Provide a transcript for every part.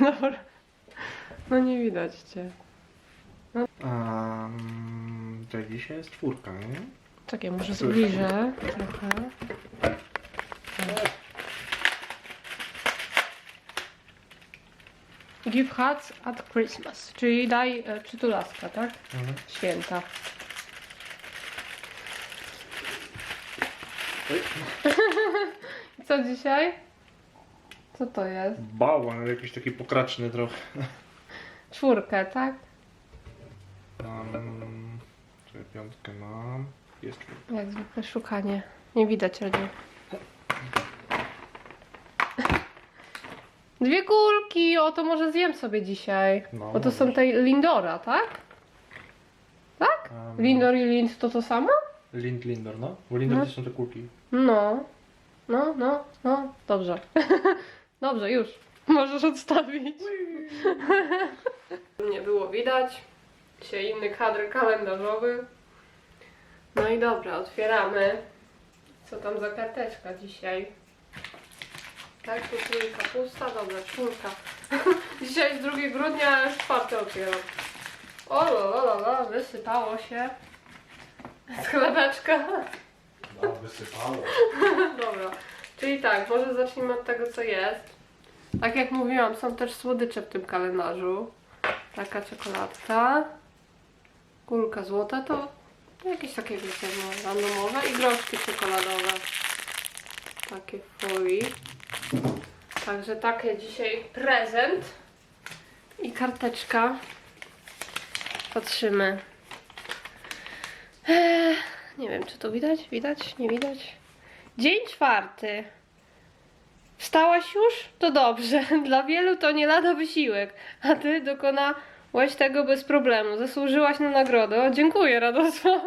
Dobra. No nie widać cię. Um, to dzisiaj jest czwórka, nie? Czekaj, może zbliżę trochę. Give hats at Christmas, czyli daj e, przytulaska, tak? Mhm. Święta. Oj. Co dzisiaj? Co to jest? Bałwan, jakiś taki pokraczny trochę. Czwórkę, tak? Um, czekaj, piątkę mam. Jest czwórka. Jak zwykle szukanie. Nie widać raczej. Dwie kulki! O, to może zjem sobie dzisiaj. No, Bo to są możesz. tej Lindora, tak? Tak? Um, Lindor i Lind to to samo? Lind Lindor, no? Bo Lindor No. to są te kulki. No. No, no, no. Dobrze. Dobrze, już. Możesz odstawić. Nie było widać. Dzisiaj inny kadr kalendarzowy. No i dobra, otwieramy. Co tam za karteczka dzisiaj? Tak, tu trójka pusta, dobra, czwórka. Dzisiaj jest 2 grudnia, a już czwarty otwieram. O, la, la, la, la, wysypało się. Z chlebeczka. No, wysypało. Dobra, czyli tak, może zacznijmy od tego, co jest. Tak jak mówiłam, są też słodycze w tym kalendarzu. Taka czekoladka. Kulka złota to jakieś takie, wiecie, no, randomowe. I groszki czekoladowe. Takie folii. Także takie dzisiaj prezent. I karteczka. Patrzymy. Eee, nie wiem, czy to widać? Widać? Nie widać? Dzień czwarty. Wstałaś już? To dobrze. Dla wielu to nie lada wysiłek, a ty dokonałaś tego bez problemu. Zasłużyłaś na nagrodę. O, dziękuję, Radosław.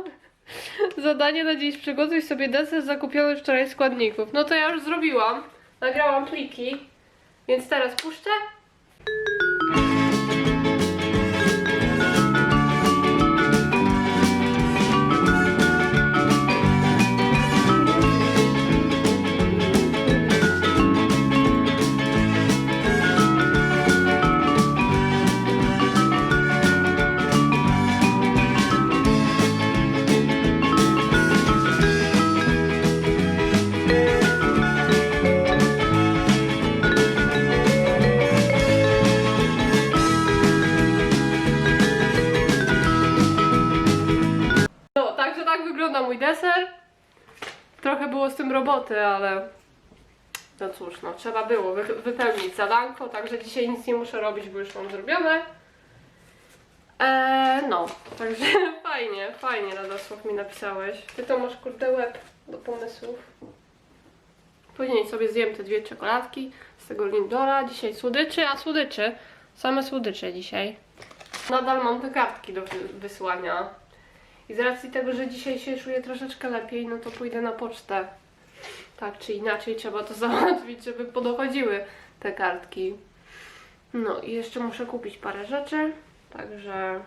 Zadanie na dziś. Przygotuj sobie deser zakupiony wczoraj składników. No to ja już zrobiłam. Nagrałam pliki, więc teraz puszczę. Trochę było z tym roboty, ale no cóż, no trzeba było wy wypełnić zadanko, także dzisiaj nic nie muszę robić, bo już mam zrobione. Eee, no, także fajnie, fajnie Radosław mi napisałeś. Ty to masz kurde łeb do pomysłów. Później sobie zjem te dwie czekoladki z tego Lindora. Dzisiaj słodyczy, a słodyczy, same słodycze dzisiaj. Nadal mam te kartki do wy- wysłania. I z racji tego, że dzisiaj się czuję troszeczkę lepiej, no to pójdę na pocztę. Tak czy inaczej trzeba to załatwić, żeby podochodziły te kartki. No i jeszcze muszę kupić parę rzeczy, także...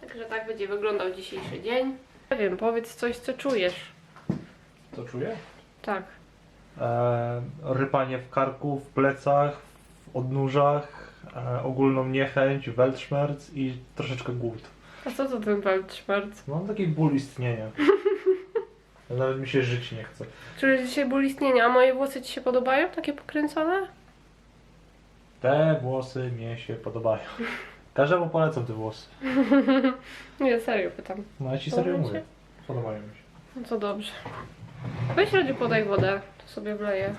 Także tak będzie wyglądał dzisiejszy dzień. Nie wiem, powiedz coś, co czujesz. Co czuję? Tak. E, rypanie w karku, w plecach, w odnóżach, e, ogólną niechęć, weltschmerz i troszeczkę głód. A co to ten Weltschmerz? Mam taki ból istnienia. Nawet mi się żyć nie chce. Czujesz dzisiaj ból istnienia, a moje włosy Ci się podobają? Takie pokręcone? Te włosy mnie się podobają. Każdemu polecam te włosy. Nie, serio pytam. No ja ci serio Podobają mówię. Podobają mi się. No to dobrze. Weź Radziu podaj wodę, to sobie wleję.